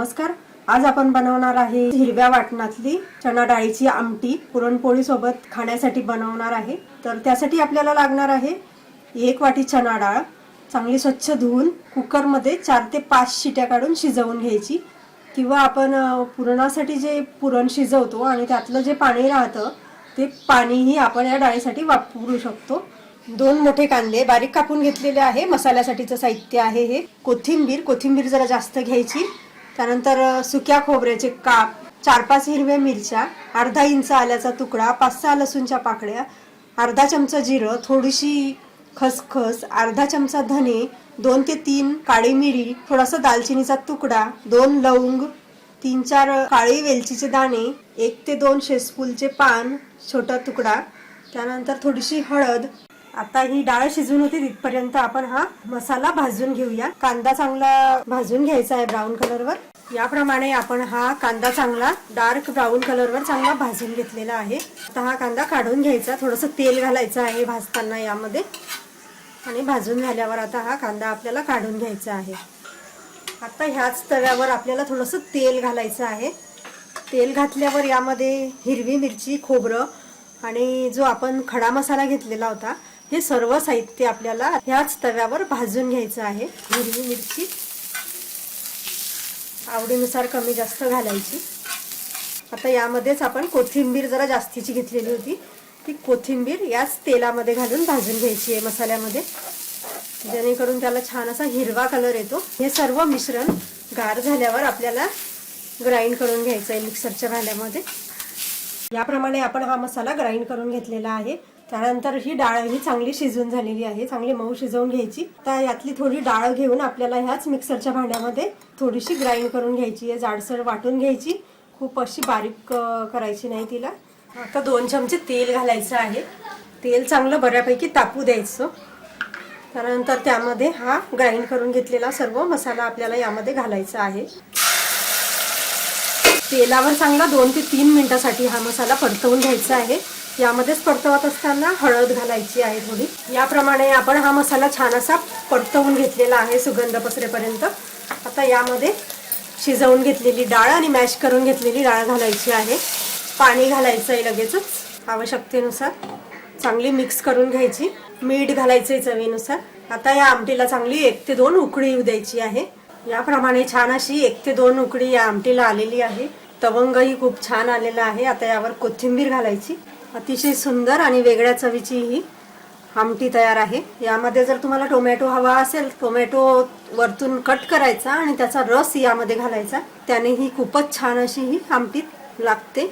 नमस्कार. आज आपण बनवणार आहे हिरव्या वाटणातली चणा डाळीची आमटी पुरणपोळी सोबत खाण्यासाठी बनवणार आहे. तर त्यासाठी आपल्याला लागणार आहे एक वाटी चणा डाळ चांगली स्वच्छ धुवून कुकरमध्ये चार ते पाच शिट्या काढून शिजवून घ्यायची. किंवा आपण पुरणासाठी जे पुरण शिजवतो आणि त्यातलं जे पाणी राहतं ते पाणीही आपण या डाळीसाठी वापरू शकतो. दोन मोठे कांदे बारीक कापून घेतलेले आहे. मसाल्यासाठीचं साहित्य आहे हे. कोथिंबीर कोथिंबीर जरा जास्त घ्यायची. त्यानंतर सुक्या खोबऱ्याचे काप चार पाच हिरव्या मिरच्या अर्धा इंच आल्याचा तुकडा पाच सहा लसूणच्या पाकळ्या अर्धा चमचा जिरं थोडीशी खसखस अर्धा चमचा धने दोन ते तीन काळी मिरी थोडासा दालचिनीचा तुकडा दोन लवंग तीन चार काळी वेलचीचे दाणे एक ते दोन शेसफूलचे पान छोटा तुकडा त्यानंतर थोडीशी हळद. आता ही डाळ शिजून होती तिथपर्यंत आपण हा मसाला भाजून घेऊया. कांदा चांगला भाजून घ्यायचा आहे ब्राऊन कलरवर. याप्रमाणे आपण हा कांदा चांगला डार्क ब्राऊन कलरवर चांगला भाजून घेतलेला आहे. आता हा कांदा काढून घ्यायचा. थोडंसं तेल घालायचं आहे भाजताना यामध्ये. आणि भाजून झाल्यावर आता हा कांदा आपल्याला काढून घ्यायचा आहे. आता ह्याच तव्यावर आपल्याला थोडंसं तेल घालायचं आहे. तेल घातल्यावर यामध्ये हिरवी मिरची खोबरं आणि जो आपण खडा मसाला घेतलेला होता हे सर्व साहित्य आपल्याला ह्याच तव्यावर भाजून घ्यायचं आहे. हिरवी मिरची आवडीनुसार कमी जास्त घालायची. आता यामध्येच आपण कोथिंबीर जरा जास्तीची घेतलेली होती. ती कोथिंबीर याच तेलामध्ये घालून भाजून घ्यायची आहे मसाल्यामध्ये. जेणेकरून त्याला छान असा हिरवा कलर येतो. हे सर्व मिश्रण गार झाल्यावर आपल्याला ग्राइंड करून घ्यायचं आहे मिक्सरच्या भांड्यामध्ये. याप्रमाणे आपण हा मसाला ग्राइंड करून घेतलेला आहे. त्यानंतर ही डाळ ही चांगली शिजून झालेली आहे चांगली मऊ शिजवून घ्यायची. तर यातली थोडी डाळ घेऊन आपल्याला ह्याच मिक्सरच्या भांड्यामध्ये थोडीशी ग्राइंड करून घ्यायची. आहे जाडसर वाटून घ्यायची. खूप अशी बारीक करायची नाही तिला. आता दोन चमचे तेल घालायचं आहे. तेल चांगलं बऱ्यापैकी तापू द्यायचं. त्यानंतर त्यामध्ये हा ग्राइंड करून घेतलेला सर्व मसाला आपल्याला यामध्ये घालायचा आहे. तेलावर चांगला दोन ते तीन मिनिटासाठी हा मसाला परतवून घ्यायचा आहे. यामध्येच परतवत असताना हळद घालायची आहे थोडी. याप्रमाणे आपण हा मसाला छान असा परतवून घेतलेला आहे सुगंध पसरेपर्यंत. आता यामध्ये शिजवून घेतलेली डाळ आणि मॅश करून घेतलेली डाळ घालायची आहे. पाणी घालायचं आहे लगेचच आवश्यकतेनुसार. चांगली मिक्स करून घ्यायची. मीठ घालायचं आहे चवीनुसार. आता या आमटीला चांगली एक ते दोन उकळी येऊ द्यायची आहे. याप्रमाणे छान अशी एक ते दोन उकळी या आमटीला आलेली आहे. तवंगही खूप छान आलेला आहे. आता यावर कोथिंबीर घालायची. अतिशय सुंदर आणि वेगळ्या चवीची ही आमटी तयार आहे. यामध्ये जर तुम्हाला टोमॅटो हवा असेल टोमॅटो वरतून कट करायचा आणि त्याचा रस यामध्ये घालायचा. त्याने ही खूपच छान अशी ही आमटी लागते.